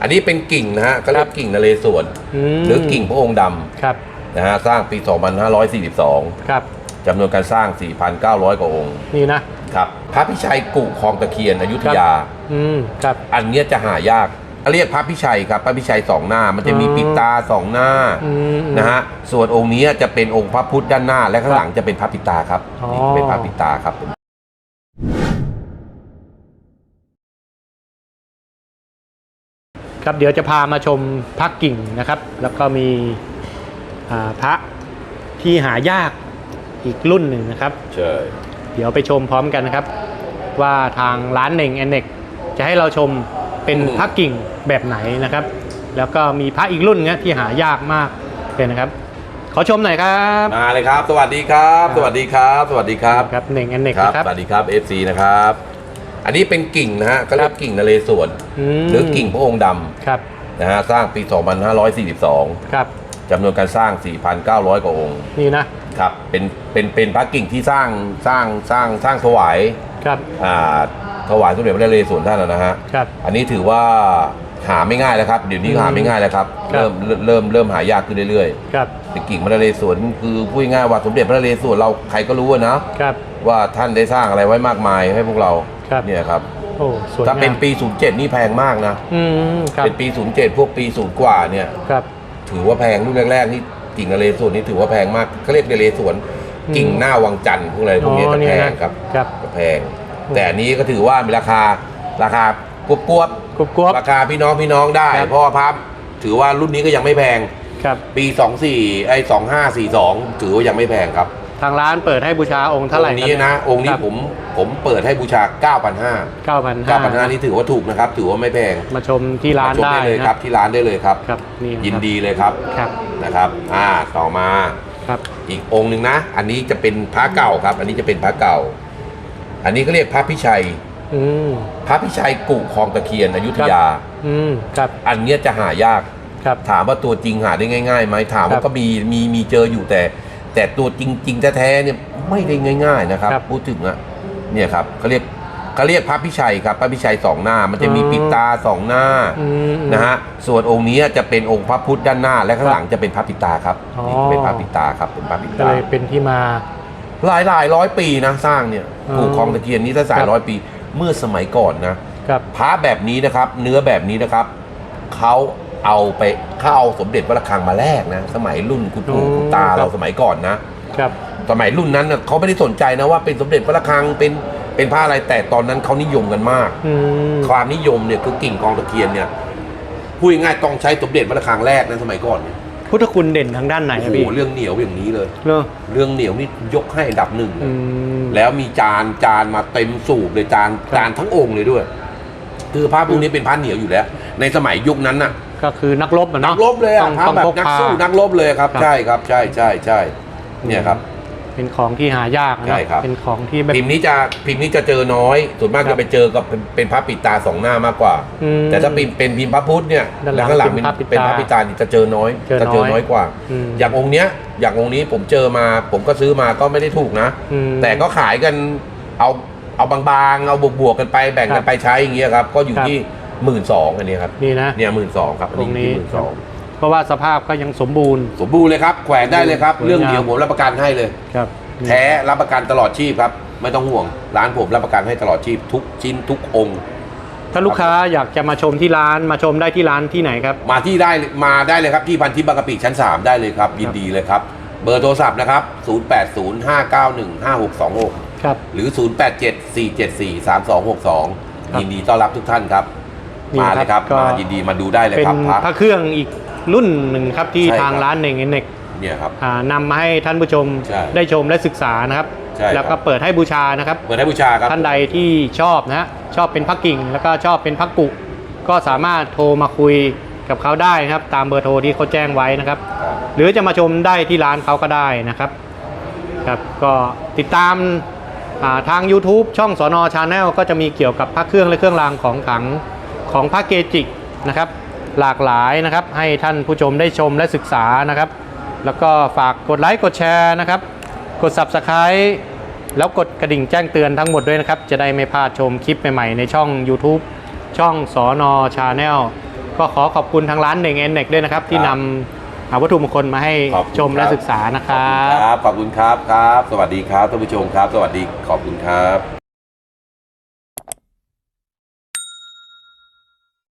อันนี้เป็นกิ่งนะฮะก็เรียกกิ่งนเรศวรมหรือกิ่งพระองค์ดำครับนะฮะสร้างปี 2542 ครับจำนวนการสร้าง 4,900 กว่าองค์ นี่นะครับพระพิชัยกุคลองตะเคียนอยุธยาอืมครับอันเนี้ยจะหายากเรียกพระพิชัยครับพระพิชัยสองหน้ามันจะมีอ๋อปิดตาสองหน้าอืมนะฮะส่วนองค์นี้จะเป็นองค์พระพุทธด้านหน้าและข้างหลังจะเป็นพระปิดตาครับอ๋อนี่เป็นพระปิดตาครับ ครับเดี๋ยวจะพามาชมพระกิ่งนะครับ แล้วก็มีอ่าพระที่หายากอีกรุ่นหนึ่งนะครับใช่เดี๋ยวไปชมพร้อมกันนะครับ ว่าทางร้านเน่งแอนเน็กจะให้เราชมเป็นพระกิ่งแบบไหนนะครับ แล้วก็มีพระอีกรุ่นเนี้ยที่หายากมากเลยนะครับ ขอชมหน่อยครับมาเลยครับ สวัสดีครับ สวัสดีครับ สวัสดีครับครับเน่งแอนเน็กครับนะครับสวัสดีครับ FC นะครับ อันนี้เป็นกิ่งนะฮะก็เรียกกิ่งนเรศวรมหรือกิ่งพระองค์ดำครับนะฮะสร้างปี 2542 ครับจำนวนการสร้าง 4,900 กว่าองค์ นี่นะครับเป็นเป็นเป็นพระกิ่งที่สร้างสร้างสร้างสร้างถวายครับอ่าถวายสมเด็จพระนเรศวรท่านนะฮะครับอันนี้ถือว่าหาไม่ง่ายแล้วครับเดี๋ยวนี้อืมหาไม่ง่ายแล้วครับครับเริ่มเริ่มเริ่มเริ่มหายากขึ้นเรื่อยครับๆเป็นกิ่งพระนเรศวรคือพูดง่ายๆว่าสมเด็จพระนเรศวรเราใครก็รู้อะนะครับว่าท่านได้สร้างอะไรไว้มากมายให้พวกเรา ครับ เนี่ยครับโอ้สวยถ้าเป็นงามปี 07 นี่แพงมากนะ อืมครับเป็นปี 07 พวกปีศูนย์กว่าเนี่ย ครับ ถือว่าแพงรุ่นแรกๆนี่กิ่งนเรศวรนี่ถือว่าแพงมากเขาเรียกนเรศวรอืม กิ่งหน้าวังจันทร์พวกอะไรพวกนี้อ๋อจะนี่แพนะงครับครับ จะแพงแต่อันนี้ก็ถือว่ามีราคาราคากวบกวบกรุบกรวบราคาพี่น้องพี่น้องได้ ครับ เพราะว่าพับถือว่ารุ่นนี้ก็ยังไม่แพง ครับ ปี 24ไอ้2542 ถือว่ายังไม่แพงครับ ทางร้านเปิดให้บูชาองค์เท่าไหร่องค์นี้นะ องค์นี้ผมผมเปิดให้บูชา 9,500เก้าพันห้า9,500นี่ถือว่าถูกนะครับ ถือว่าไม่แพงมาชมที่ร้านมชมได้ได้เลยนะครับ ที่ร้านได้เลยครับครับนี่ะยินครับดีเลยครับครับนะครับอ่าต่อมาครับอีกองค์หนึ่งนะ อันนี้จะเป็นพระเก่าครับ อันนี้จะเป็นพระเก่า อันนี้ก็เรียกพระพิชัยอืมพระพิชัยกุคลองตะเคียนอยุธยา อืมครับ อันเนี้ยจะหายากครับถามว่าตัวจริงหาได้ง่ายๆไหมถามครัว่าบก็มีมีมีเจออยู่แต่ แต่ตัวจริงๆแท้ๆเนี่ยไม่ได้ง่าย ๆนะครับ ครับพูดถึงอะเนี่ยครับเขาเรียกเขาเรียกพระพิชัยครับพระพิชัยสองหน้า มันจะมีอ๋อ ปิดตาสองหน้าอืม นะฮะส่วนองค์นี้จะเป็นองค์พระพุทธด้านหน้า และข้างหลังจะเป็นพระปิดตาครับอ๋อ นี่เป็นพระปิดตาครับเป็นพระปิดก็ตา เลยเป็นที่มา หลายหลายร้อยปีนะสร้างเนี่ยอ๋อกูคลองตะเคียนนี้ถ้าสายครับ ร้อยปี เมื่อสมัยก่อนนะ ครับ พระแบบนี้นะครับ เนื้อแบบนี้นะครับเขา เอาไปเขาเอาสมเด็จพระระฆังมาแลกนะ สมัยรุ่นคุณปู่อ๋อคุณตาครับเราสมัยก่อนนะครับสมัยรุ่นนั้นน่ะเขาไม่ได้สนใจนะว่าเป็นสมเด็จพระระฆังเป็นเป็นพระอะไรแต่ตอนนั้นเขานิยมกันมาก อืมความนิยมเนี่ยคือกิ่งกองตะเคียนเนี่ยพูดง่ายๆต้องใช้สมเด็จพระระฆังแรกนะสมัยก่อนเนี่ยพุทธคุณเด่นทางด้านไหนโอ้อะโหพี่เรื่องเหนียวอย่างนี้เลยเรื่องเรื่องเหนียวนี่ยกให้อันดับหนึ่งเลย อืม แล้วมีจานจานมาเต็มสูบเลยจานครับ จานทั้งองค์เลยด้วย คือพระพวกนี้เป็นพระเหนียวอยู่แล้ว ในสมัยยุคนั้นน่ะ ก็คือนักรบอะนัเนาะกรบเลยอะต้องพระต้องแบบพกนักพา สู้นักรบเลยครับ ครับ ใช่ครับใช่ใช่ใช่เนี่ยครับ เป็นของที่หายากนะใช่ครับ เป็นของที่แบบ พิมพ์นี้จะพิมพ์นี้จะเจอน้อย ส่วนมากครับจะไปเจอกับเป็นเป็นพระปิดตาสองหน้ามากกว่า อืมแต่ถ้าเป็นเป็นพิมพ์พระพุทธเนี่ยด้านหลัแล้วงข้างหลังเป็เป็นนพระปิดตาเป็นพระปิดตานี่จะเจอน้อยเจอจะเจอน้อยน้อยกว่า อืม อย่างองค์เนี้ยอย่างองค์นี้ผมเจอมา ผมก็ซื้อมาก็ไม่ได้ถูกนะ อืม แต่ก็ขายกันเอาเอาบางๆ เอาบวกๆกันไปแบ่งครักับนไปใช้อย่างเงี้ยครับ ก็อยู่ครับ ที่ หมื่นสองอันนี้ครับนี่นะ เนี่ยหมื่นสองครับอันตรงนี้ นี้หมื่นสองเพราะว่าสภาพก็ยังสมบูรณ์ สมบูรณ์เลยครับ แขวนได้เลยครับ สวยงาม เรื่องเดียวผมรับประกันให้เลย ครับนี่แท้รับประกันตลอดชีพครับ ไม่ต้องห่วง ร้านผมรับประกันให้ตลอดชีพ ทุกชิ้นทุกองค์ ถ้าลูกค้าอยากจะมาชมที่ร้านมาชมได้ที่ร้านที่ไหนครับ มาที่ได้มาได้เลยครับที่พันทิพย์บางกะปิชั้น 3 ได้เลยครับ ยินดีเลยครับ เบอร์โทรศัพท์นะครับ 0805915626 ครับ หรือ 0874743262 ยินดีต้อนรับทุกท่านครับ นี่มาเลยครับก็มายินดีมาดูได้เลยเป็นครับพระพระเครื่องอีกรุ่นหนึ่งครับที่ใช่ครับทางร้านเน่งเน็กเนี่ยครับอ่านำมาให้ท่านผู้ชมใช่ได้ชมและศึกษานะครับ ใช่ครับ แล้วก็เปิดให้บูชานะครับ เปิดให้บูชาครับ ท่านใดที่ชอบนะฮะชอบเป็นพักกิ่ง แล้วก็ชอบเป็นพักกุ ก็สามารถโทรมาคุยกับเขาได้นะครับ ตามเบอร์โทรที่เขาแจ้งไว้นะครับ ครับ หรือจะมาชมได้ที่ร้านเขาก็ได้นะครับครับก็ติดตามอ่าทาง YouTube ช่องสอนอชาแนลก็จะมีเกี่ยวกับพระเครื่องและเครื่องรางของขลัง ของพระเกจินะครับ หลากหลายนะครับ ให้ท่านผู้ชมได้ชมและศึกษานะครับ แล้วก็ฝากกดไลค์กดแชร์นะครับ กด Subscribe แล้วกดกระดิ่งแจ้งเตือนทั้งหมดด้วยนะครับ จะได้ไม่พลาดชมคลิปใหม่ๆในช่อง YouTube ช่องสอนอชาแนลก็ขอขอบคุณทางร้านเน่งแอนเน็กด้วยนะครับ ที่ครันำบอ่าวัตถุมงคลมาให้ขอบคุณชมและครับ ศึกษานะคขอบรัคุณบครับ ขอบคุณครับครับ สวัสดีครับท่านผู้ชมครับ สวัสดี ขอบคุณครับ